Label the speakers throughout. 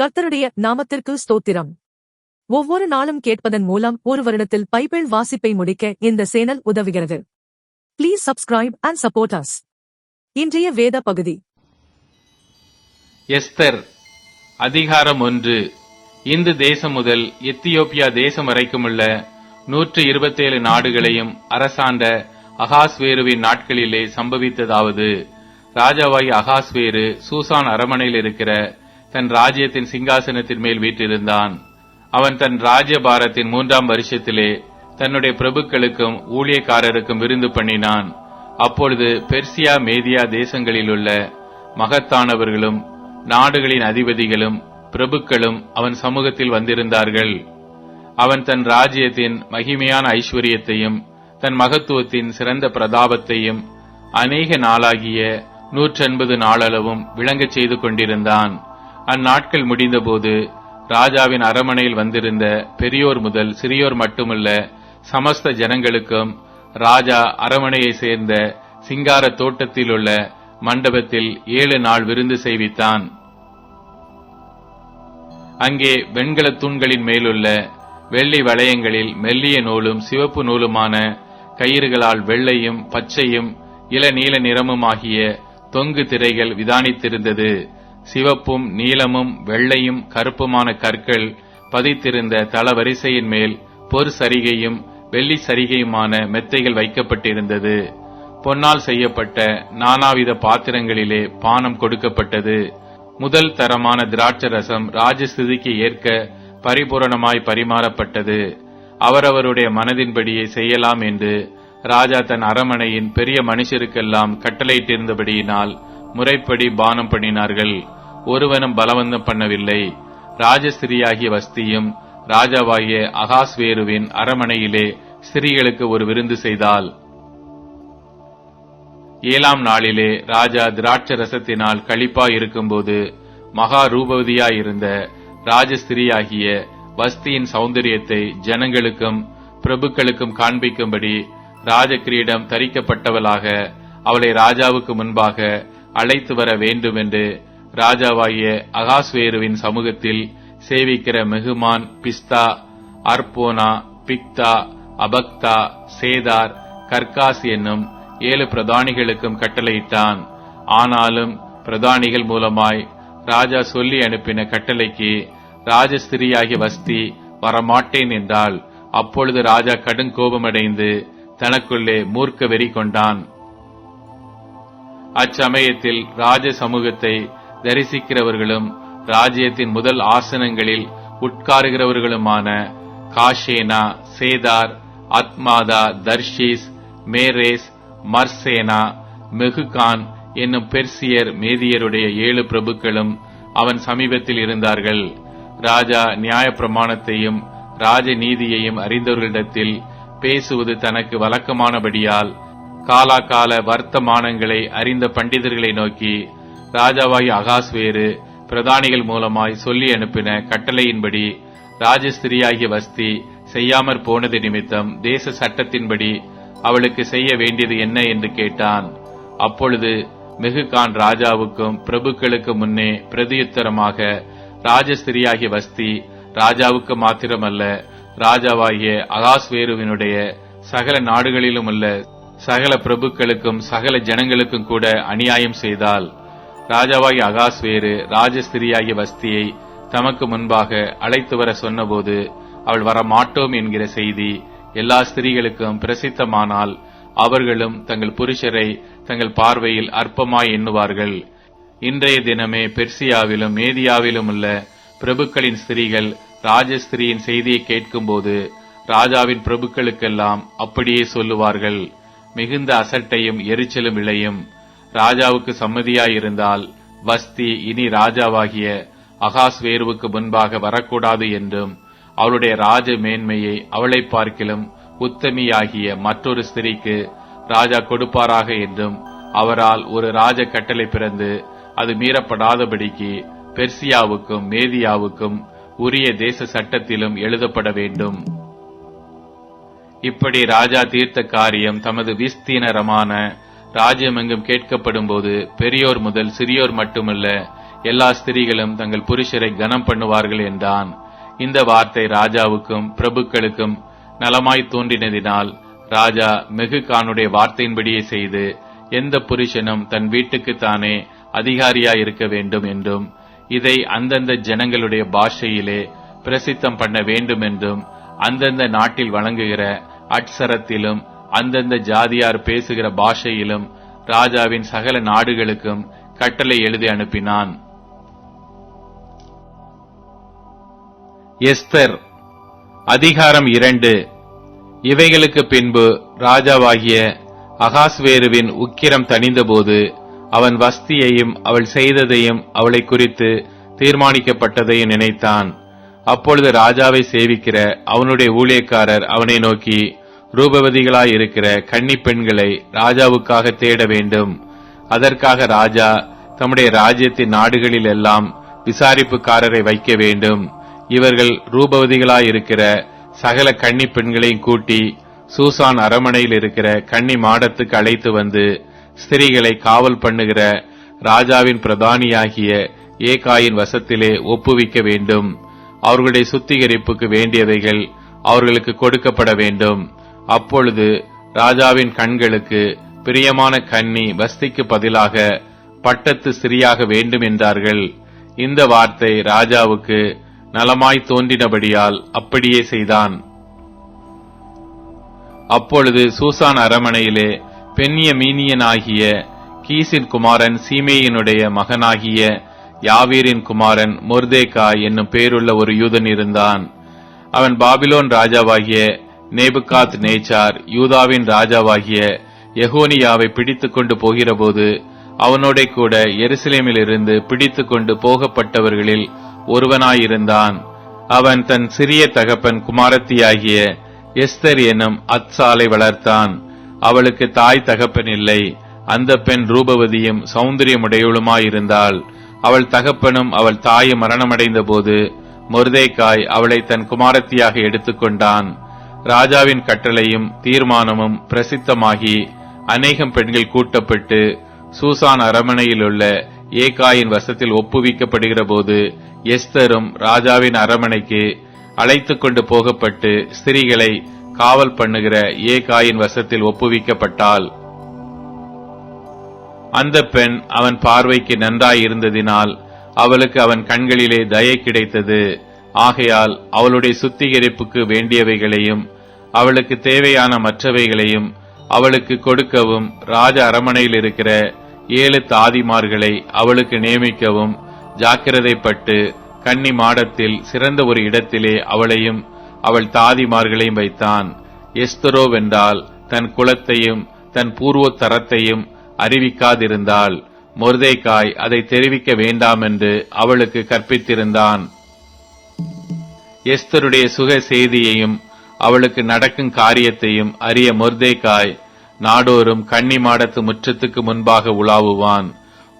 Speaker 1: கர்த்தருடைய நாமத்திற்கு ஸ்தோத்திரம் ஒவ்வொரு நாளும் கேட்பதன் மூலம் ஒரு வருடத்தில் பைபிள் வாசிப்பை முடிக்க இந்த சேனல் உதவுகிறது please subscribe and support us இன்றைய வேத பகுதி
Speaker 2: எஸ்தர் அதிகாரம் ஒன்று இந்து தேசம் முதல் எத்தியோப்பியா தேசம் வரைக்கும் உள்ள நூற்று இருபத்தேழு நாடுகளையும் அரசாண்ட அகாஸ்வேருவின் நாட்களிலே சம்பவித்ததாவது ராஜாவாய் அகாஸ்வேரு சூசான் அரமனையில் இருக்கிற தன் ராஜ்யத்தின் சிங்காசனத்தின் மேல் வீற்றிருந்தான் அவன் தன் ராஜ்யபாரத்தின் மூன்றாம் வருஷத்திலே தன்னுடைய பிரபுக்களுக்கும் ஊழியக்காரருக்கும் விருந்து பண்ணினான் அப்பொழுது பெர்சியா மேதியா தேசங்களில் உள்ள மகத்தானவர்களும் நாடுகளின் அதிபதிகளும் பிரபுக்களும் அவன் சமூகத்தில் வந்திருந்தார்கள் அவன் தன் ராஜ்யத்தின் மகிமையான ஐஸ்வர்யத்தையும் தன் மகத்துவத்தின் சிறந்த பிரதாபத்தையும் அநேக நாளாகிய நூற்றென்பது நாளளவும் விளங்கச் செய்து கொண்டிருந்தான் அந்நாட்கள் முடிந்தபோது ராஜாவின் அரமனையில் வந்திருந்த பெரியோர் முதல் சிறியோர் மட்டுமல்ல சமஸ்த ஜனங்களுக்கும் ராஜா அரமனையை சேர்ந்த சிங்கார தோட்டத்தில் உள்ள மண்டபத்தில் ஏழு நாள் விருந்து செய்வித்தான் அங்கே வெண்கல தூண்களின் மேலுள்ள வெள்ளி வளையங்களில் மெல்லிய நூலும் சிவப்பு நூலுமான கயிறுகளால் வெள்ளையும் பச்சையும் இளநீல நிறமுமாகிய தொங்கு திரைகள் விதானித்திருந்தது சிவப்பும் நீலமும் வெள்ளையும் கருப்புமான கற்கள் பதித்திருந்த தளவரிசையின் மேல் பொறு சரிகையும் வெள்ளி சரிகையுமான மெத்தைகள் வைக்கப்பட்டிருந்தது பொன்னால் செய்யப்பட்ட நானாவித பாத்திரங்களிலே பானம் கொடுக்கப்பட்டது முதல் தரமான திராட்ச ரசம் ராஜஸ்திதிக்கு ஏற்க பரிபூரணமாய் பரிமாறப்பட்டது அவரவருடைய மனதின்படியே செய்யலாம் என்று ராஜா தன் அரமனையின் பெரிய மனுஷருக்கெல்லாம் கட்டளையிட்டிருந்தபடியினால் முறைப்படி பானம் பண்ணினார்கள் ஒருவனும் பலவந்தம் பண்ணவில்லை ராஜஸ்திரியாகிய வஸ்தியும் ராஜாவாகிய அகாஸ்வேருவின் அரமனையிலே ஸ்திரீகளுக்கு ஒரு விருந்து செய்தால் ஏழாம் நாளிலே ராஜா திராட்ச ரசத்தினால் இருக்கும்போது மகா ரூபவதியாயிருந்த ராஜஸ்திரியாகிய வஸ்தியின் சௌந்தரியத்தை ஜனங்களுக்கும் பிரபுக்களுக்கும் காண்பிக்கும்படி கிரீடம் தரிக்கப்பட்டவளாக அவளை ராஜாவுக்கு முன்பாக அழைத்து வர வேண்டும் என்று ராஜாவாகிய அகாஸ்வேருவின் சமூகத்தில் சேவிக்கிற மெகுமான் பிஸ்தா அர்போனா பிக்தா அபக்தா சேதார் கர்காஸ் என்னும் ஏழு பிரதானிகளுக்கும் கட்டளையிட்டான் ஆனாலும் பிரதானிகள் மூலமாய் ராஜா சொல்லி அனுப்பின கட்டளைக்கு ராஜஸ்திரியாகிய வஸ்தி வரமாட்டேன் என்றால் அப்பொழுது ராஜா கடும் கோபமடைந்து தனக்குள்ளே மூர்க்க வெறி கொண்டான் அச்சமயத்தில் ராஜ சமூகத்தை தரிசிக்கிறவர்களும் ராஜ்யத்தின் முதல் ஆசனங்களில் உட்காருகிறவர்களுமான காஷேனா சேதார் அத்மாதா தர்ஷீஸ் மேரேஸ் மர்சேனா மெகுகான் என்னும் பெர்சியர் மேதியருடைய ஏழு பிரபுக்களும் அவன் சமீபத்தில் இருந்தார்கள் ராஜா நியாய பிரமாணத்தையும் ராஜநீதியையும் அறிந்தவர்களிடத்தில் பேசுவது தனக்கு வழக்கமானபடியால் காலாகால வர்த்தமானங்களை அறிந்த பண்டிதர்களை நோக்கி ராஜாவாகி வேறு பிரதானிகள் மூலமாய் சொல்லி அனுப்பின கட்டளையின்படி ராஜஸ்திரியாகிய வஸ்தி செய்யாமற் போனது நிமித்தம் தேச சட்டத்தின்படி அவளுக்கு செய்ய வேண்டியது என்ன என்று கேட்டான் அப்பொழுது மெகுகான் ராஜாவுக்கும் பிரபுக்களுக்கு முன்னே பிரதியுத்தரமாக ராஜஸ்திரியாகிய வஸ்தி ராஜாவுக்கு மாத்திரமல்ல ராஜாவாகிய அகாஸ்வேருவினுடைய சகல நாடுகளிலும் உள்ள சகல பிரபுக்களுக்கும் சகல ஜனங்களுக்கும் கூட அநியாயம் செய்தாள் ராஜாவாகி வேறு ராஜஸ்திரியாகிய வஸ்தியை தமக்கு முன்பாக அழைத்து வர சொன்னபோது அவள் வரமாட்டோம் என்கிற செய்தி எல்லா ஸ்திரீகளுக்கும் பிரசித்தமானால் அவர்களும் தங்கள் புருஷரை தங்கள் பார்வையில் அற்பமாய் எண்ணுவார்கள் இன்றைய தினமே பெர்சியாவிலும் மேதியாவிலும் உள்ள பிரபுக்களின் ஸ்திரீகள் ராஜஸ்திரியின் செய்தியை கேட்கும்போது ராஜாவின் பிரபுக்களுக்கெல்லாம் அப்படியே சொல்லுவார்கள் மிகுந்த அசட்டையும் எரிச்சலும் விளையும் ராஜாவுக்கு சம்மதியாயிருந்தால் வஸ்தி இனி ராஜாவாகிய வேர்வுக்கு முன்பாக வரக்கூடாது என்றும் அவளுடைய ராஜ மேன்மையை அவளை பார்க்கிலும் உத்தமியாகிய மற்றொரு ஸ்திரீக்கு ராஜா கொடுப்பாராக என்றும் அவரால் ஒரு ராஜ கட்டளை பிறந்து அது மீறப்படாதபடிக்கு பெர்சியாவுக்கும் மேதியாவுக்கும் உரிய தேச சட்டத்திலும் எழுதப்பட வேண்டும் இப்படி ராஜா தீர்த்த காரியம் தமது விஸ்தீனரமான ராஜ்யம் எங்கும் கேட்கப்படும் போது பெரியோர் முதல் சிறியோர் மட்டுமல்ல எல்லா ஸ்திரீகளும் தங்கள் புருஷரை கனம் பண்ணுவார்கள் என்றான் இந்த வார்த்தை ராஜாவுக்கும் பிரபுக்களுக்கும் நலமாய் தோன்றினதினால் ராஜா மெகு கானுடைய வார்த்தையின்படியே செய்து எந்த புருஷனும் தன் வீட்டுக்கு தானே அதிகாரியாயிருக்க இருக்க வேண்டும் என்றும் இதை அந்தந்த ஜனங்களுடைய பாஷையிலே பிரசித்தம் பண்ண வேண்டும் என்றும் அந்தந்த நாட்டில் வழங்குகிற அட்சரத்திலும் அந்தந்த ஜாதியார் பேசுகிற பாஷையிலும் ராஜாவின் சகல நாடுகளுக்கும் கட்டளை எழுதி அனுப்பினான் எஸ்தர் அதிகாரம் இரண்டு இவைகளுக்கு பின்பு ராஜாவாகிய அகாஸ்வேருவின் உக்கிரம் தணிந்தபோது அவன் வஸ்தியையும் அவள் செய்ததையும் அவளை குறித்து தீர்மானிக்கப்பட்டதையும் நினைத்தான் அப்பொழுது ராஜாவை சேவிக்கிற அவனுடைய ஊழியக்காரர் அவனை நோக்கி ரூபவதிகளாய் இருக்கிற கன்னி பெண்களை ராஜாவுக்காக தேட வேண்டும் அதற்காக ராஜா தம்முடைய ராஜ்யத்தின் நாடுகளில் எல்லாம் விசாரிப்புக்காரரை வைக்க வேண்டும் இவர்கள் ரூபவதிகளாய் இருக்கிற சகல கன்னி பெண்களையும் கூட்டி சூசான் அரமனையில் இருக்கிற கன்னி மாடத்துக்கு அழைத்து வந்து ஸ்திரீகளை காவல் பண்ணுகிற ராஜாவின் பிரதானியாகிய ஏகாயின் வசத்திலே ஒப்புவிக்க வேண்டும் அவர்களுடைய சுத்திகரிப்புக்கு வேண்டியவைகள் அவர்களுக்கு கொடுக்கப்பட வேண்டும் அப்பொழுது ராஜாவின் கண்களுக்கு பிரியமான கன்னி வஸ்திக்கு பதிலாக பட்டத்து சிறியாக வேண்டும் என்றார்கள் இந்த வார்த்தை ராஜாவுக்கு நலமாய் தோன்றினபடியால் அப்படியே செய்தான் அப்பொழுது சூசான் அரமனையிலே பெண்ணிய மீனியனாகிய கீசின் குமாரன் சீமேயினுடைய மகனாகிய யாவீரின் குமாரன் மொர்தேகா என்னும் பேருள்ள ஒரு யூதன் இருந்தான் அவன் பாபிலோன் ராஜாவாகிய நேபுகாத் நேச்சார் யூதாவின் ராஜாவாகிய எகோனியாவை பிடித்து கொண்டு போகிறபோது அவனோட கூட எருசலேமிலிருந்து பிடித்து கொண்டு போகப்பட்டவர்களில் ஒருவனாயிருந்தான் அவன் தன் சிறிய தகப்பன் குமாரத்தியாகிய எஸ்தர் எனும் அத்சாலை வளர்த்தான் அவளுக்கு தாய் தகப்பன் இல்லை அந்த பெண் ரூபவதியும் சௌந்தரியமுடையவளுமாயிருந்தாள் அவள் தகப்பனும் அவள் தாயும் மரணமடைந்த போது மொர்தேக்காய் அவளை தன் குமாரத்தியாக எடுத்துக்கொண்டான் ராஜாவின் கட்டளையும் தீர்மானமும் பிரசித்தமாகி அநேகம் பெண்கள் கூட்டப்பட்டு சூசான் அரமனையில் உள்ள ஏகாயின் வசத்தில் ஒப்புவிக்கப்படுகிற போது எஸ்தரும் ராஜாவின் அரமனைக்கு அழைத்துக் கொண்டு போகப்பட்டு ஸ்திரீகளை காவல் பண்ணுகிற ஏகாயின் வசத்தில் ஒப்புவிக்கப்பட்டாள் அந்த பெண் அவன் பார்வைக்கு நன்றாயிருந்ததினால் அவளுக்கு அவன் கண்களிலே தயை கிடைத்தது ஆகையால் அவளுடைய சுத்திகரிப்புக்கு வேண்டியவைகளையும் அவளுக்கு தேவையான மற்றவைகளையும் அவளுக்கு கொடுக்கவும் ராஜ அரமனையில் இருக்கிற ஏழு தாதிமார்களை அவளுக்கு நியமிக்கவும் ஜாக்கிரதைப்பட்டு கன்னி மாடத்தில் சிறந்த ஒரு இடத்திலே அவளையும் அவள் தாதிமார்களையும் வைத்தான் எஸ்தரோவென்றால் தன் குலத்தையும் தன் பூர்வோத்தரத்தையும் அறிவிக்காதிருந்தால் மொர்தேக்காய் அதை தெரிவிக்க வேண்டாம் என்று அவளுக்கு கற்பித்திருந்தான் எஸ்தருடைய சுக செய்தியையும் அவளுக்கு நடக்கும் காரியத்தையும் அறிய முர்தேக்காய் நாடோறும் கன்னி மாடத்து முற்றத்துக்கு முன்பாக உலாவுவான்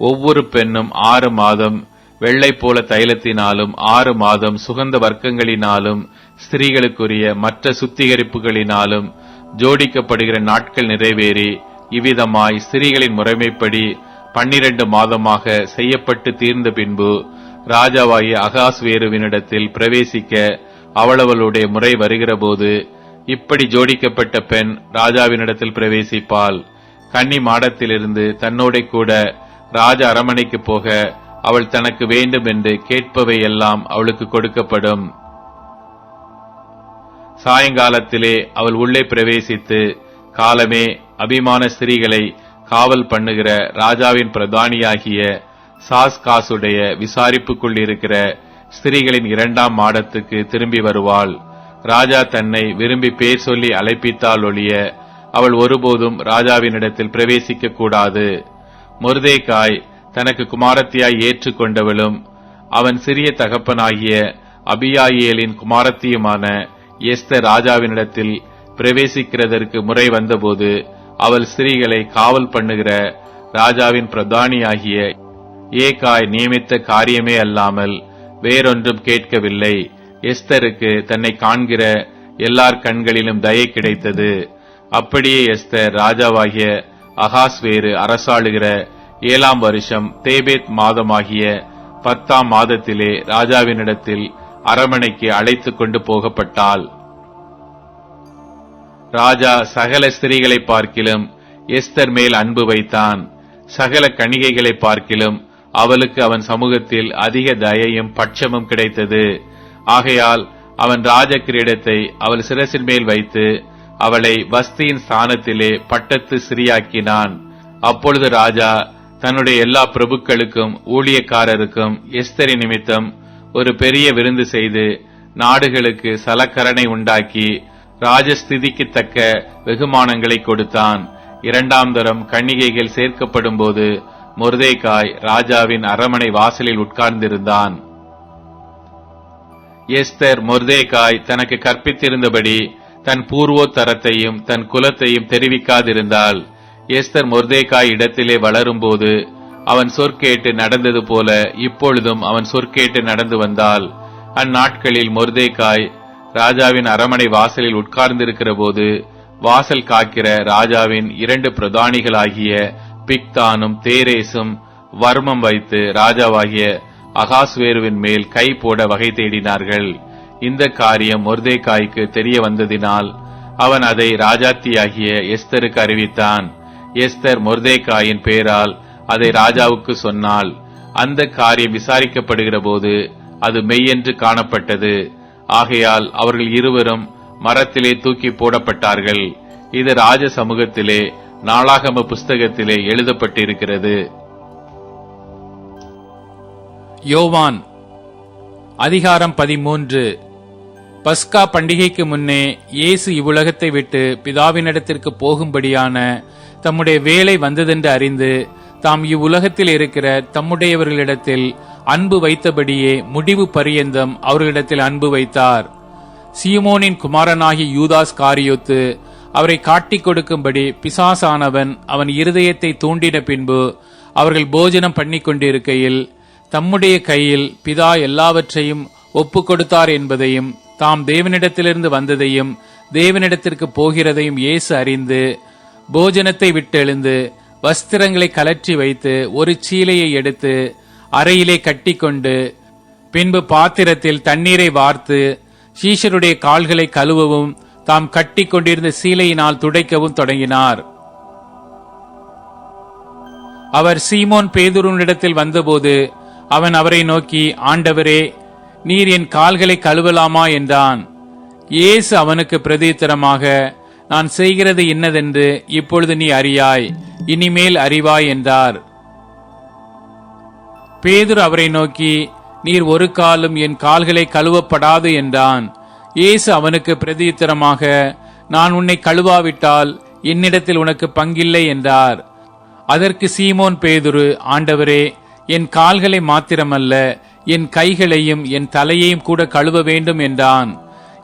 Speaker 2: ஒவ்வொரு பெண்ணும் ஆறு மாதம் வெள்ளை போல தைலத்தினாலும் ஆறு மாதம் சுகந்த வர்க்கங்களினாலும் ஸ்திரீகளுக்குரிய மற்ற சுத்திகரிப்புகளினாலும் ஜோடிக்கப்படுகிற நாட்கள் நிறைவேறி இவ்விதமாய் ஸ்திரீகளின் முறைமைப்படி பன்னிரண்டு மாதமாக செய்யப்பட்டு தீர்ந்த பின்பு ராஜாவாகிய அகாஸ்வேருவினிடத்தில் பிரவேசிக்க அவளவளுடைய முறை வருகிறபோது இப்படி ஜோடிக்கப்பட்ட பெண் ராஜாவினிடத்தில் பிரவேசிப்பாள் கன்னி மாடத்திலிருந்து தன்னோட கூட ராஜ அரமனைக்கு போக அவள் தனக்கு வேண்டும் என்று கேட்பவை எல்லாம் அவளுக்கு கொடுக்கப்படும் சாயங்காலத்திலே அவள் உள்ளே பிரவேசித்து காலமே அபிமான ஸ்திரீகளை காவல் பண்ணுகிற ராஜாவின் பிரதானியாகிய சாஸ்காசுடைய விசாரிப்புக்குள் இருக்கிற ஸ்திரீகளின் இரண்டாம் மாடத்துக்கு திரும்பி வருவாள் ராஜா தன்னை விரும்பி பேர் சொல்லி அழைப்பித்தால் ஒழிய அவள் ஒருபோதும் ராஜாவினிடத்தில் பிரவேசிக்க கூடாது முருதேகாய் தனக்கு குமாரத்தியாய் ஏற்றுக்கொண்டவளும் அவன் சிறிய தகப்பனாகிய அபியாயேலின் குமாரத்தியுமான எஸ்த ராஜாவினிடத்தில் பிரவேசிக்கிறதற்கு முறை வந்தபோது அவள் ஸ்திரீகளை காவல் பண்ணுகிற ராஜாவின் பிரதானியாகிய ஏகாய் நியமித்த காரியமே அல்லாமல் வேறொன்றும் கேட்கவில்லை எஸ்தருக்கு தன்னை காண்கிற எல்லார் கண்களிலும் தயை கிடைத்தது அப்படியே எஸ்தர் ராஜாவாகிய வேறு அரசாளுகிற ஏழாம் வருஷம் தேபேத் மாதமாகிய பத்தாம் மாதத்திலே ராஜாவினிடத்தில் அரமனைக்கு அழைத்து கொண்டு போகப்பட்டாள் ராஜா சகல ஸ்திரீகளை பார்க்கிலும் எஸ்தர் மேல் அன்பு வைத்தான் சகல கணிகைகளை பார்க்கிலும் அவளுக்கு அவன் சமூகத்தில் அதிக தயையும் பட்சமும் கிடைத்தது ஆகையால் அவன் ராஜ கிரீடத்தை அவள் சிரசின் மேல் வைத்து அவளை வஸ்தியின் ஸ்தானத்திலே பட்டத்து சிறியாக்கினான் அப்பொழுது ராஜா தன்னுடைய எல்லா பிரபுக்களுக்கும் ஊழியக்காரருக்கும் எஸ்தரி நிமித்தம் ஒரு பெரிய விருந்து செய்து நாடுகளுக்கு சலக்கரணை உண்டாக்கி ராஜஸ்திதிக்கு தக்க வெகுமானங்களை கொடுத்தான் இரண்டாம் தரம் கன்னிகைகள் சேர்க்கப்படும் போது முருதேக்காய் ராஜாவின் அரமனை வாசலில் உட்கார்ந்திருந்தான் எஸ்தர் முர்தேகாய் தனக்கு கற்பித்திருந்தபடி தன் பூர்வோத்தரத்தையும் தன் குலத்தையும் தெரிவிக்காதிருந்தால் எஸ்தர் முர்தேகாய் இடத்திலே வளரும்போது அவன் சொற்கேட்டு நடந்தது போல இப்பொழுதும் அவன் சொற்கேட்டு நடந்து வந்தால் அந்நாட்களில் முர்தேகாய் ராஜாவின் அரமனை வாசலில் உட்கார்ந்திருக்கிற போது வாசல் காக்கிற ராஜாவின் இரண்டு பிரதானிகளாகிய பிக்தானும் தேரேசும் வர்மம் வைத்து ராஜாவாகிய அகாஸ்வேருவின் மேல் கை போட வகை தேடினார்கள் இந்த காரியம் மொர்தேகாய்க்கு தெரிய வந்ததினால் அவன் அதை ராஜாத்தியாகிய எஸ்தருக்கு அறிவித்தான் எஸ்தர் மொர்தேகாயின் பெயரால் அதை ராஜாவுக்கு சொன்னால் அந்த காரியம் விசாரிக்கப்படுகிற போது அது மெய்யென்று காணப்பட்டது ஆகையால் அவர்கள் இருவரும் மரத்திலே தூக்கி போடப்பட்டார்கள் இது ராஜ சமூகத்திலே நாளாகம புஸ்தகத்திலே எழுதப்பட்டிருக்கிறது
Speaker 3: யோவான் அதிகாரம் பதிமூன்று பஸ்கா பண்டிகைக்கு முன்னே இயேசு இவ்வுலகத்தை விட்டு பிதாவினிடத்திற்கு போகும்படியான தம்முடைய வேலை வந்ததென்று அறிந்து தாம் இவ்வுலகத்தில் இருக்கிற தம்முடையவர்களிடத்தில் அன்பு வைத்தபடியே முடிவு பரியந்தம் அவர்களிடத்தில் அன்பு வைத்தார் சியுமோனின் குமாரனாகி யூதாஸ் காரியோத்து அவரை காட்டிக் கொடுக்கும்படி பிசாசானவன் அவன் இருதயத்தை தூண்டின பின்பு அவர்கள் போஜனம் பண்ணி கொண்டிருக்கையில் தம்முடைய கையில் பிதா எல்லாவற்றையும் ஒப்பு கொடுத்தார் என்பதையும் தாம் தேவனிடத்திலிருந்து வந்ததையும் தேவனிடத்திற்கு போகிறதையும் இயேசு அறிந்து போஜனத்தை விட்டெழுந்து வஸ்திரங்களை கலற்றி வைத்து ஒரு சீலையை எடுத்து அறையிலே கட்டிக்கொண்டு பின்பு பாத்திரத்தில் தண்ணீரை வார்த்து சீஷருடைய கால்களை கழுவவும் தாம் கட்டி கொண்டிருந்த சீலையினால் துடைக்கவும் தொடங்கினார் அவர் சீமோன் பேதுருனிடத்தில் வந்தபோது அவன் அவரை நோக்கி ஆண்டவரே நீர் என் கால்களை கழுவலாமா என்றான் இயேசு அவனுக்கு பிரதித்திரமாக நான் செய்கிறது என்னதென்று இப்பொழுது நீ அறியாய் இனிமேல் அறிவாய் என்றார் பேதுரு அவரை நோக்கி நீர் ஒரு காலும் என் கால்களை கழுவப்படாது என்றான் இயேசு அவனுக்கு பிரதியுத்தரமாக நான் உன்னை கழுவாவிட்டால் என்னிடத்தில் உனக்கு பங்கில்லை என்றார் அதற்கு சீமோன் பேதுரு ஆண்டவரே என் கால்களை மாத்திரமல்ல என் கைகளையும் என் தலையையும் கூட கழுவ வேண்டும் என்றான்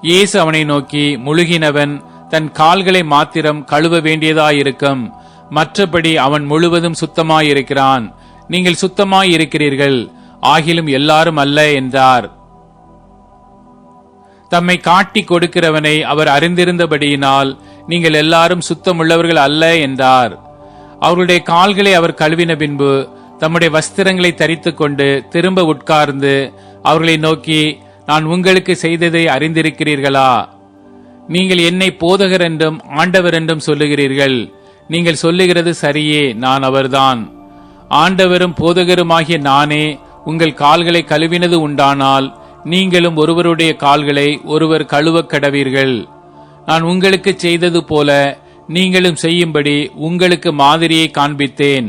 Speaker 3: இயேசு அவனை நோக்கி முழுகினவன் தன் கால்களை மாத்திரம் கழுவ வேண்டியதாயிருக்கும் மற்றபடி அவன் முழுவதும் சுத்தமாயிருக்கிறான் நீங்கள் சுத்தமாயிருக்கிறீர்கள் ஆகிலும் எல்லாரும் அல்ல என்றார் தம்மை காட்டி கொடுக்கிறவனை அவர் அறிந்திருந்தபடியினால் நீங்கள் எல்லாரும் சுத்தமுள்ளவர்கள் அல்ல என்றார் அவருடைய கால்களை அவர் கழுவின பின்பு தம்முடைய வஸ்திரங்களை தரித்து கொண்டு திரும்ப உட்கார்ந்து அவர்களை நோக்கி நான் உங்களுக்கு செய்ததை அறிந்திருக்கிறீர்களா நீங்கள் என்னை போதகர் என்றும் ஆண்டவர் என்றும் சொல்லுகிறீர்கள் நீங்கள் சொல்லுகிறது சரியே நான் அவர்தான் ஆண்டவரும் போதகருமாகிய நானே உங்கள் கால்களை கழுவினது உண்டானால் நீங்களும் ஒருவருடைய கால்களை ஒருவர் கழுவக் கடவீர்கள் நான் உங்களுக்கு செய்தது போல நீங்களும் செய்யும்படி உங்களுக்கு மாதிரியை காண்பித்தேன்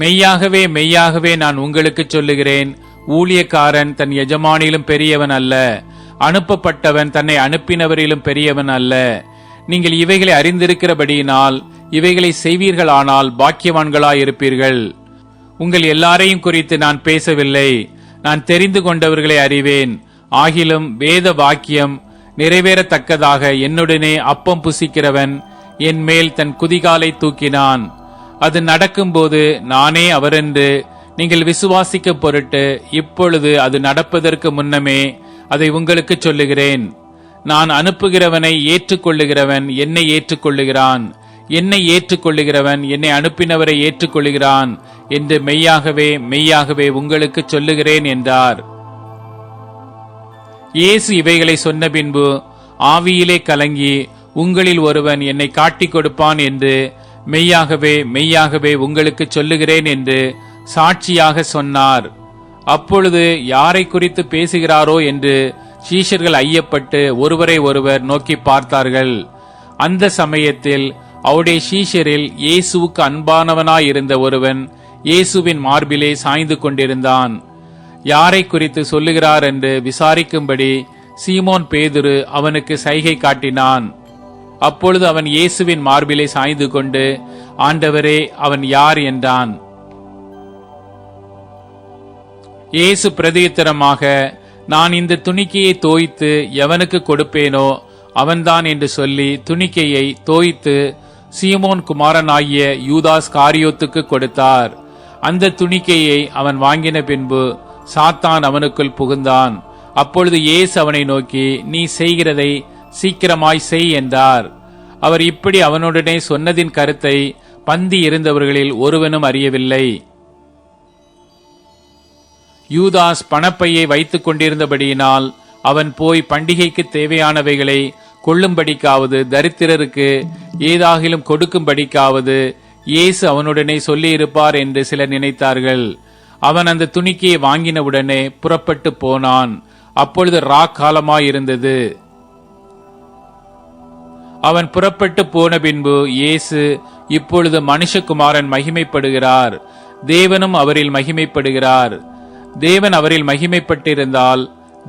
Speaker 3: மெய்யாகவே மெய்யாகவே நான் உங்களுக்கு சொல்லுகிறேன் ஊழியக்காரன் தன் எஜமானிலும் பெரியவன் அல்ல அனுப்பப்பட்டவன் தன்னை அனுப்பினவரிலும் பெரியவன் அல்ல நீங்கள் இவைகளை அறிந்திருக்கிறபடியினால் இவைகளை செய்வீர்களானால் பாக்கியவான்களாயிருப்பீர்கள் உங்கள் எல்லாரையும் குறித்து நான் பேசவில்லை நான் தெரிந்து கொண்டவர்களை அறிவேன் ஆகிலும் வேத வாக்கியம் நிறைவேறத்தக்கதாக என்னுடனே அப்பம் புசிக்கிறவன் என் மேல் தன் குதிகாலை தூக்கினான் அது நடக்கும்போது நானே அவரென்று நீங்கள் விசுவாசிக்க பொருட்டு இப்பொழுது அது நடப்பதற்கு முன்னமே அதை உங்களுக்கு சொல்லுகிறேன் நான் அனுப்புகிறவனை ஏற்றுக்கொள்ளுகிறவன் என்னை ஏற்றுக்கொள்ளுகிறான் என்னை ஏற்றுக்கொள்ளுகிறவன் என்னை அனுப்பினவரை ஏற்றுக்கொள்ளுகிறான் என்று மெய்யாகவே மெய்யாகவே உங்களுக்கு சொல்லுகிறேன் என்றார் இயேசு இவைகளை சொன்ன பின்பு ஆவியிலே கலங்கி உங்களில் ஒருவன் என்னை காட்டிக் கொடுப்பான் என்று மெய்யாகவே மெய்யாகவே உங்களுக்கு சொல்லுகிறேன் என்று சாட்சியாக சொன்னார் அப்பொழுது யாரை குறித்து பேசுகிறாரோ என்று சீஷர்கள் ஐயப்பட்டு ஒருவரை ஒருவர் நோக்கி பார்த்தார்கள் அந்த சமயத்தில் அவருடைய சீஷரில் இயேசுவுக்கு அன்பானவனாய் இருந்த ஒருவன் இயேசுவின் மார்பிலே சாய்ந்து கொண்டிருந்தான் யாரை குறித்து சொல்லுகிறார் என்று விசாரிக்கும்படி சீமோன் பேதுரு அவனுக்கு சைகை காட்டினான் அப்பொழுது அவன் இயேசுவின் மார்பிலே சாய்ந்து கொண்டு ஆண்டவரே அவன் யார் என்றான் இயேசு பிரதியுத்தரமாக நான் இந்த துணிக்கையை தோய்த்து எவனுக்கு கொடுப்பேனோ அவன்தான் என்று சொல்லி துணிக்கையை தோய்த்து சீமோன் குமாரன் ஆகிய யூதாஸ் காரியோத்துக்கு கொடுத்தார் அந்த துணிக்கையை அவன் வாங்கின பின்பு சாத்தான் அவனுக்குள் புகுந்தான் அப்பொழுது ஏசு அவனை நோக்கி நீ செய்கிறதை சீக்கிரமாய் செய் என்றார் அவர் இப்படி அவனுடனே சொன்னதின் கருத்தை பந்தி இருந்தவர்களில் ஒருவனும் அறியவில்லை யூதாஸ் பணப்பையை வைத்துக் கொண்டிருந்தபடியினால் அவன் போய் பண்டிகைக்கு தேவையானவைகளை கொள்ளும்படிக்காவது தரித்திரருக்கு ஏதாகிலும் கொடுக்கும்படிக்காவது இயேசு அவனுடனே சொல்லியிருப்பார் என்று சிலர் நினைத்தார்கள் அவன் அந்த துணிக்கையை வாங்கினவுடனே புறப்பட்டு போனான் அப்பொழுது காலமாயிருந்தது அவன் புறப்பட்டு போன பின்பு இயேசு இப்பொழுது மனுஷகுமாரன் மகிமைப்படுகிறார் தேவனும் அவரில் மகிமைப்படுகிறார் தேவன் அவரில் மகிமைப்பட்டிருந்தால்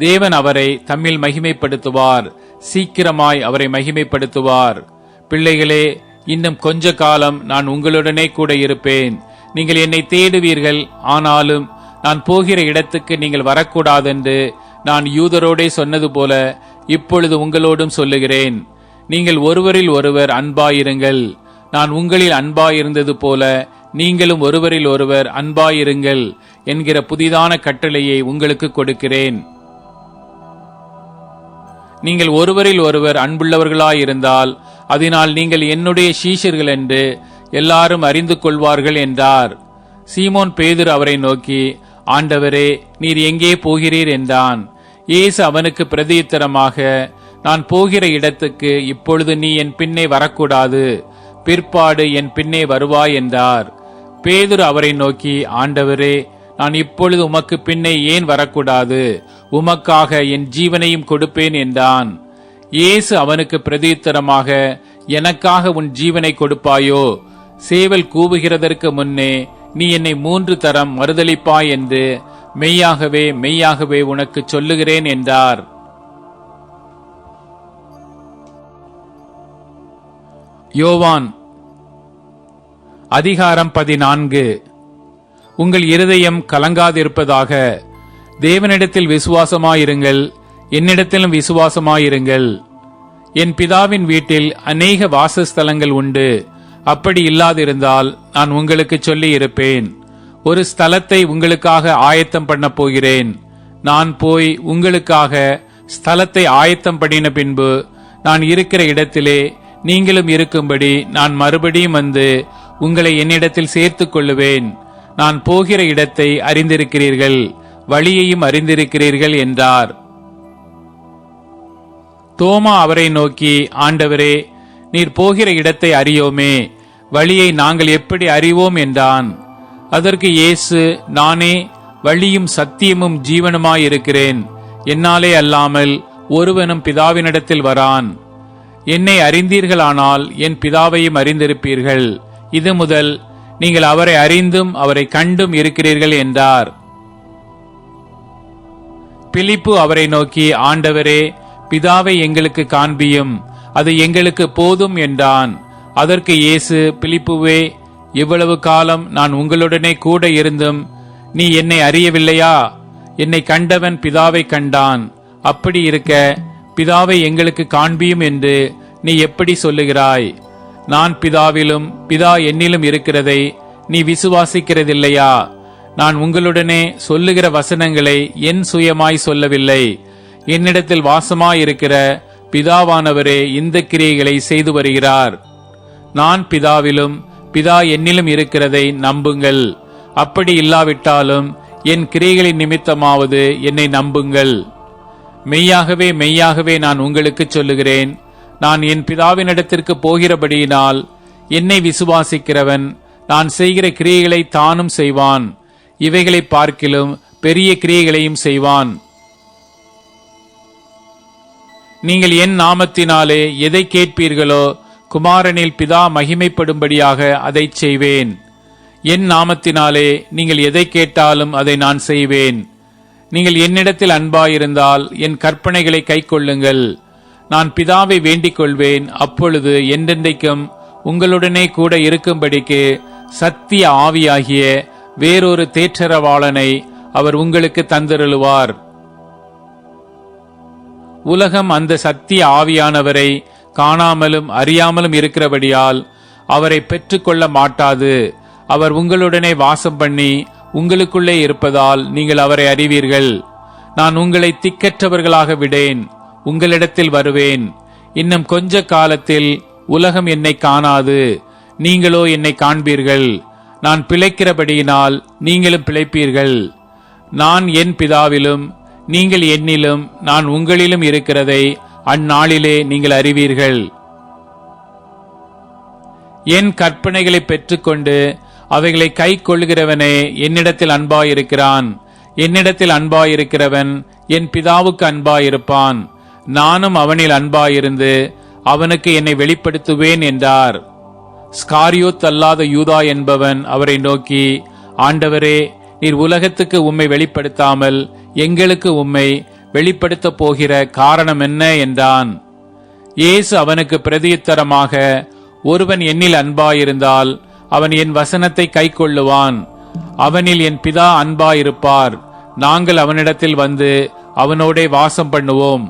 Speaker 3: தேவன் அவரை தம்மில் மகிமைப்படுத்துவார் சீக்கிரமாய் அவரை மகிமைப்படுத்துவார் பிள்ளைகளே இன்னும் கொஞ்ச காலம் நான் உங்களுடனே கூட இருப்பேன் நீங்கள் என்னை தேடுவீர்கள் ஆனாலும் நான் போகிற இடத்துக்கு நீங்கள் வரக்கூடாதென்று நான் யூதரோடே சொன்னது போல இப்பொழுது உங்களோடும் சொல்லுகிறேன் நீங்கள் ஒருவரில் ஒருவர் அன்பாயிருங்கள் நான் உங்களில் அன்பாயிருந்தது போல நீங்களும் ஒருவரில் ஒருவர் அன்பாயிருங்கள் என்கிற புதிதான கட்டளையை உங்களுக்கு கொடுக்கிறேன் நீங்கள் ஒருவரில் ஒருவர் அன்புள்ளவர்களாயிருந்தால் அதனால் நீங்கள் என்னுடைய சீஷர்கள் என்று எல்லாரும் அறிந்து கொள்வார்கள் என்றார் சீமோன் பேதுர் அவரை நோக்கி ஆண்டவரே நீர் எங்கே போகிறீர் என்றான் இயேசு அவனுக்கு பிரதியுத்தரமாக நான் போகிற இடத்துக்கு இப்பொழுது நீ என் பின்னே வரக்கூடாது பிற்பாடு என் பின்னே வருவாய் என்றார் பேதுரு அவரை நோக்கி ஆண்டவரே நான் இப்பொழுது உமக்கு பின்னே ஏன் வரக்கூடாது உமக்காக என் ஜீவனையும் கொடுப்பேன் என்றான் இயேசு அவனுக்கு பிரதித்தரமாக எனக்காக உன் ஜீவனை கொடுப்பாயோ சேவல் கூவுகிறதற்கு முன்னே நீ என்னை மூன்று தரம் மறுதளிப்பாய் என்று மெய்யாகவே மெய்யாகவே உனக்கு சொல்லுகிறேன் என்றார்
Speaker 4: யோவான் அதிகாரம் பதினான்கு உங்கள் இருதயம் கலங்காதிருப்பதாக தேவனிடத்தில் விசுவாசமாயிருங்கள் என்னிடத்திலும் விசுவாசமாயிருங்கள் என் பிதாவின் வீட்டில் அநேக வாசஸ்தலங்கள் உண்டு அப்படி இல்லாதிருந்தால் நான் உங்களுக்கு சொல்லி இருப்பேன் ஒரு ஸ்தலத்தை உங்களுக்காக ஆயத்தம் பண்ண போகிறேன் நான் போய் உங்களுக்காக ஸ்தலத்தை ஆயத்தம் பண்ணின பின்பு நான் இருக்கிற இடத்திலே நீங்களும் இருக்கும்படி நான் மறுபடியும் வந்து உங்களை என்னிடத்தில் சேர்த்துக் கொள்ளுவேன் நான் போகிற இடத்தை அறிந்திருக்கிறீர்கள் வழியையும் அறிந்திருக்கிறீர்கள் என்றார் தோமா அவரை நோக்கி ஆண்டவரே நீர் போகிற இடத்தை அறியோமே வழியை நாங்கள் எப்படி அறிவோம் என்றான் அதற்கு இயேசு நானே வழியும் சத்தியமும் ஜீவனுமாயிருக்கிறேன் என்னாலே அல்லாமல் ஒருவனும் பிதாவினிடத்தில் வரான் என்னை அறிந்தீர்களானால் என் பிதாவையும் அறிந்திருப்பீர்கள் இது முதல் நீங்கள் அவரை அறிந்தும் அவரை கண்டும் இருக்கிறீர்கள் என்றார் பிலிப்பு அவரை நோக்கி ஆண்டவரே பிதாவை எங்களுக்கு காண்பியும் அது எங்களுக்கு போதும் என்றான் அதற்கு இயேசு பிலிப்புவே இவ்வளவு காலம் நான் உங்களுடனே கூட இருந்தும் நீ என்னை அறியவில்லையா என்னை கண்டவன் பிதாவை கண்டான் அப்படி இருக்க பிதாவை எங்களுக்கு காண்பியும் என்று நீ எப்படி சொல்லுகிறாய் நான் பிதாவிலும் பிதா என்னிலும் இருக்கிறதை நீ விசுவாசிக்கிறதில்லையா நான் உங்களுடனே சொல்லுகிற வசனங்களை என் சுயமாய் சொல்லவில்லை என்னிடத்தில் வாசமாயிருக்கிற பிதாவானவரே இந்த கிரியைகளை செய்து வருகிறார் நான் பிதாவிலும் பிதா என்னிலும் இருக்கிறதை நம்புங்கள் அப்படி இல்லாவிட்டாலும் என் கிரியைகளின் நிமித்தமாவது என்னை நம்புங்கள் மெய்யாகவே மெய்யாகவே நான் உங்களுக்கு சொல்லுகிறேன் நான் என் பிதாவின் இடத்திற்கு போகிறபடியினால் என்னை விசுவாசிக்கிறவன் நான் செய்கிற கிரியைகளை தானும் செய்வான் இவைகளை பார்க்கிலும் பெரிய கிரியைகளையும் செய்வான் நீங்கள் என் நாமத்தினாலே எதை கேட்பீர்களோ குமாரனில் பிதா மகிமைப்படும்படியாக அதை செய்வேன் என் நாமத்தினாலே நீங்கள் எதை கேட்டாலும் அதை நான் செய்வேன் நீங்கள் என்னிடத்தில் அன்பாயிருந்தால் என் கற்பனைகளை கைக்கொள்ளுங்கள் நான் பிதாவை வேண்டிக் கொள்வேன் அப்பொழுது என்றென்றைக்கும் உங்களுடனே கூட இருக்கும்படிக்கு சத்திய ஆவியாகிய வேறொரு தேற்றரவாளனை அவர் உங்களுக்கு தந்திருளுவார் உலகம் அந்த சத்திய ஆவியானவரை காணாமலும் அறியாமலும் இருக்கிறபடியால் அவரை பெற்றுக்கொள்ள மாட்டாது அவர் உங்களுடனே வாசம் பண்ணி உங்களுக்குள்ளே இருப்பதால் நீங்கள் அவரை அறிவீர்கள் நான் உங்களை திக்கற்றவர்களாக விடேன் உங்களிடத்தில் வருவேன் இன்னும் கொஞ்ச காலத்தில் உலகம் என்னை காணாது நீங்களோ என்னை காண்பீர்கள் நான் பிழைக்கிறபடியினால் நீங்களும் பிழைப்பீர்கள் நான் என் பிதாவிலும் நீங்கள் என்னிலும் நான் உங்களிலும் இருக்கிறதை அந்நாளிலே நீங்கள் அறிவீர்கள் என் கற்பனைகளை பெற்றுக்கொண்டு அவைகளை கை கொள்கிறவனே என்னிடத்தில் அன்பாயிருக்கிறான் என்னிடத்தில் அன்பாயிருக்கிறவன் என் பிதாவுக்கு அன்பாயிருப்பான் நானும் அவனில் அன்பாயிருந்து அவனுக்கு என்னை வெளிப்படுத்துவேன் என்றார் ஸ்காரியோத் அல்லாத யூதா என்பவன் அவரை நோக்கி ஆண்டவரே நீர் உலகத்துக்கு உம்மை வெளிப்படுத்தாமல் எங்களுக்கு உம்மை வெளிப்படுத்தப் போகிற காரணம் என்ன என்றான் இயேசு அவனுக்கு பிரதியுத்தரமாக ஒருவன் என்னில் அன்பாயிருந்தால் அவன் என் வசனத்தை கை கொள்ளுவான் அவனில் என் பிதா அன்பாயிருப்பார் நாங்கள் அவனிடத்தில் வந்து அவனோடே வாசம் பண்ணுவோம்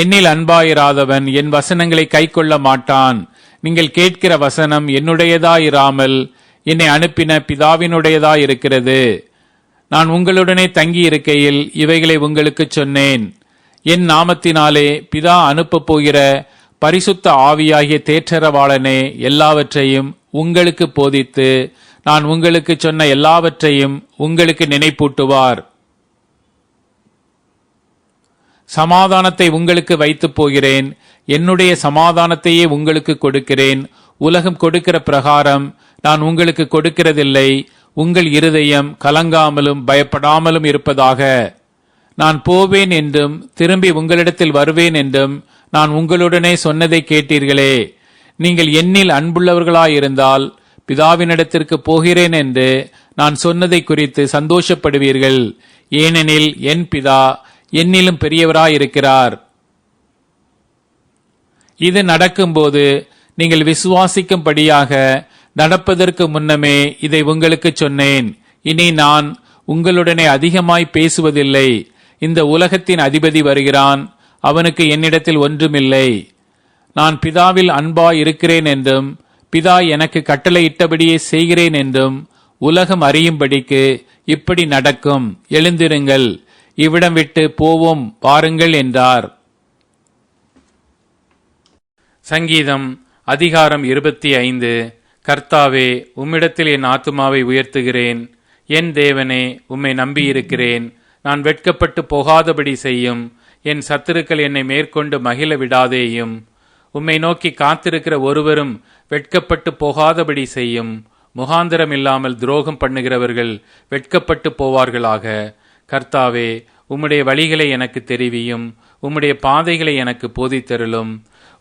Speaker 4: என்னில் அன்பாயிராதவன் என் வசனங்களை கைக்கொள்ள மாட்டான் நீங்கள் கேட்கிற வசனம் என்னுடையதாயிராமல் என்னை அனுப்பின பிதாவினுடையதாயிருக்கிறது நான் உங்களுடனே தங்கி இருக்கையில் இவைகளை உங்களுக்கு சொன்னேன் என் நாமத்தினாலே பிதா அனுப்பப் போகிற பரிசுத்த ஆவியாகிய தேற்றரவாளனே எல்லாவற்றையும் உங்களுக்கு போதித்து நான் உங்களுக்கு சொன்ன எல்லாவற்றையும் உங்களுக்கு நினைப்பூட்டுவார் சமாதானத்தை உங்களுக்கு வைத்து போகிறேன் என்னுடைய சமாதானத்தையே உங்களுக்கு கொடுக்கிறேன் உலகம் கொடுக்கிற பிரகாரம் நான் உங்களுக்கு கொடுக்கிறதில்லை உங்கள் இருதயம் கலங்காமலும் பயப்படாமலும் இருப்பதாக நான் போவேன் என்றும் திரும்பி உங்களிடத்தில் வருவேன் என்றும் நான் உங்களுடனே சொன்னதை கேட்டீர்களே நீங்கள் என்னில் அன்புள்ளவர்களாயிருந்தால் பிதாவினிடத்திற்கு போகிறேன் என்று நான் சொன்னதை குறித்து சந்தோஷப்படுவீர்கள் ஏனெனில் என் பிதா என்னிலும் பெரியவராயிருக்கிறார் இது நடக்கும்போது நீங்கள் விசுவாசிக்கும்படியாக நடப்பதற்கு முன்னமே இதை உங்களுக்கு சொன்னேன் இனி நான் உங்களுடனே அதிகமாய் பேசுவதில்லை இந்த உலகத்தின் அதிபதி வருகிறான் அவனுக்கு என்னிடத்தில் ஒன்றுமில்லை நான் பிதாவில் அன்பாய் இருக்கிறேன் என்றும் பிதா எனக்கு கட்டளையிட்டபடியே செய்கிறேன் என்றும் உலகம் அறியும்படிக்கு இப்படி நடக்கும் எழுந்திருங்கள் இவ்விடம் விட்டு போவோம் பாருங்கள் என்றார்
Speaker 5: சங்கீதம் அதிகாரம் இருபத்தி ஐந்து கர்த்தாவே உம்மிடத்தில் என் ஆத்துமாவை உயர்த்துகிறேன் என் தேவனே உம்மை நம்பியிருக்கிறேன் நான் வெட்கப்பட்டு போகாதபடி செய்யும் என் சத்துருக்கள் என்னை மேற்கொண்டு மகிழ விடாதேயும் உம்மை நோக்கி காத்திருக்கிற ஒருவரும் வெட்கப்பட்டு போகாதபடி செய்யும் முகாந்திரம் இல்லாமல் துரோகம் பண்ணுகிறவர்கள் வெட்கப்பட்டு போவார்களாக கர்த்தாவே உம்முடைய வழிகளை எனக்கு தெரிவியும் உம்முடைய பாதைகளை எனக்கு போதித்தருளும்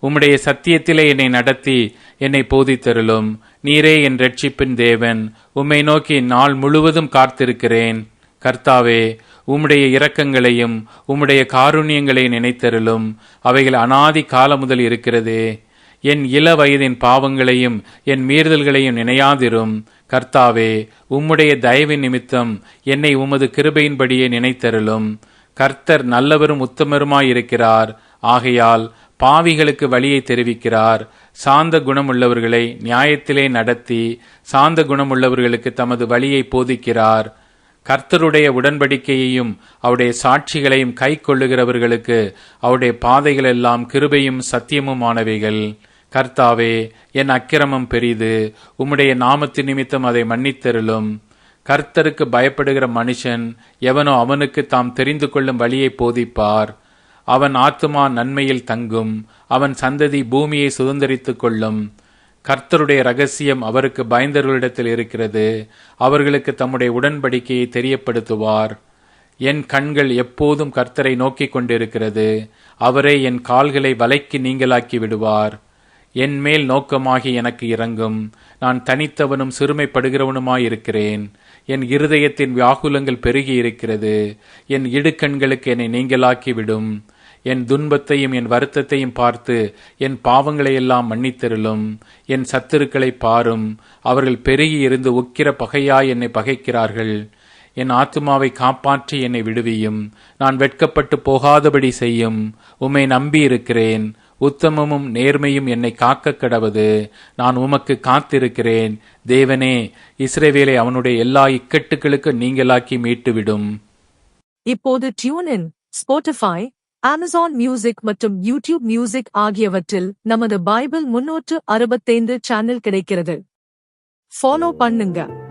Speaker 5: உம்முடைய சத்தியத்திலே என்னை நடத்தி என்னை போதித்தருளும் நீரே என் ரட்சிப்பின் தேவன் உம்மை நோக்கி நாள் முழுவதும் காத்திருக்கிறேன் கர்த்தாவே உம்முடைய இரக்கங்களையும் உம்முடைய காருண்யங்களை நினைத்தருளும் அவைகள் அனாதி காலம் முதல் இருக்கிறதே என் இள வயதின் பாவங்களையும் என் மீறுதல்களையும் நினையாதிரும் கர்த்தாவே உம்முடைய தயவின் நிமித்தம் என்னை உமது கிருபையின்படியே நினைத்தருளும் கர்த்தர் நல்லவரும் உத்தமருமாயிருக்கிறார் ஆகையால் பாவிகளுக்கு வழியை தெரிவிக்கிறார் சாந்த குணமுள்ளவர்களை நியாயத்திலே நடத்தி சாந்த குணமுள்ளவர்களுக்கு தமது வழியை போதிக்கிறார் கர்த்தருடைய உடன்படிக்கையையும் அவருடைய சாட்சிகளையும் கை கொள்ளுகிறவர்களுக்கு அவருடைய பாதைகளெல்லாம் கிருபையும் சத்தியமுமானவைகள் கர்த்தாவே என் அக்கிரமம் பெரிது உம்முடைய நாமத்து நிமித்தம் அதை மன்னித்தருளும் கர்த்தருக்கு பயப்படுகிற மனுஷன் எவனோ அவனுக்கு தாம் தெரிந்து கொள்ளும் வழியை போதிப்பார் அவன் ஆத்துமா நன்மையில் தங்கும் அவன் சந்ததி பூமியை சுதந்திரித்துக் கொள்ளும் கர்த்தருடைய ரகசியம் அவருக்கு பயந்தர்களிடத்தில் இருக்கிறது அவர்களுக்கு தம்முடைய உடன்படிக்கையை தெரியப்படுத்துவார் என் கண்கள் எப்போதும் கர்த்தரை நோக்கிக் கொண்டிருக்கிறது அவரை என் கால்களை வலைக்கு நீங்களாக்கி விடுவார் என் மேல் நோக்கமாகி எனக்கு இறங்கும் நான் தனித்தவனும் சிறுமைப்படுகிறவனுமாயிருக்கிறேன் என் இருதயத்தின் வியாகுலங்கள் பெருகி இருக்கிறது என் இடுக்கண்களுக்கு என்னை நீங்களாக்கிவிடும் என் துன்பத்தையும் என் வருத்தத்தையும் பார்த்து என் பாவங்களை எல்லாம் மன்னித்தருளும் என் சத்துருக்களை பாரும் அவர்கள் பெருகி இருந்து உக்கிர பகையாய் என்னை பகைக்கிறார்கள் என் ஆத்துமாவை காப்பாற்றி என்னை விடுவியும் நான் வெட்கப்பட்டு போகாதபடி செய்யும் உம்மை நம்பியிருக்கிறேன் உத்தமமும் நேர்மையும் என்னை காக்க கடவது நான் உமக்கு காத்திருக்கிறேன் தேவனே இஸ்ரேவேலை அவனுடைய எல்லா இக்கட்டுகளுக்கு நீங்களாக்கி மீட்டுவிடும்
Speaker 6: இப்போது டியூனின் ஸ்போட்டிஃபை அமேசான் மியூசிக் மற்றும் யூடியூப் மியூசிக் ஆகியவற்றில் நமது பைபிள் முன்னூற்று அறுபத்தைந்து சேனல் கிடைக்கிறது ஃபாலோ பண்ணுங்க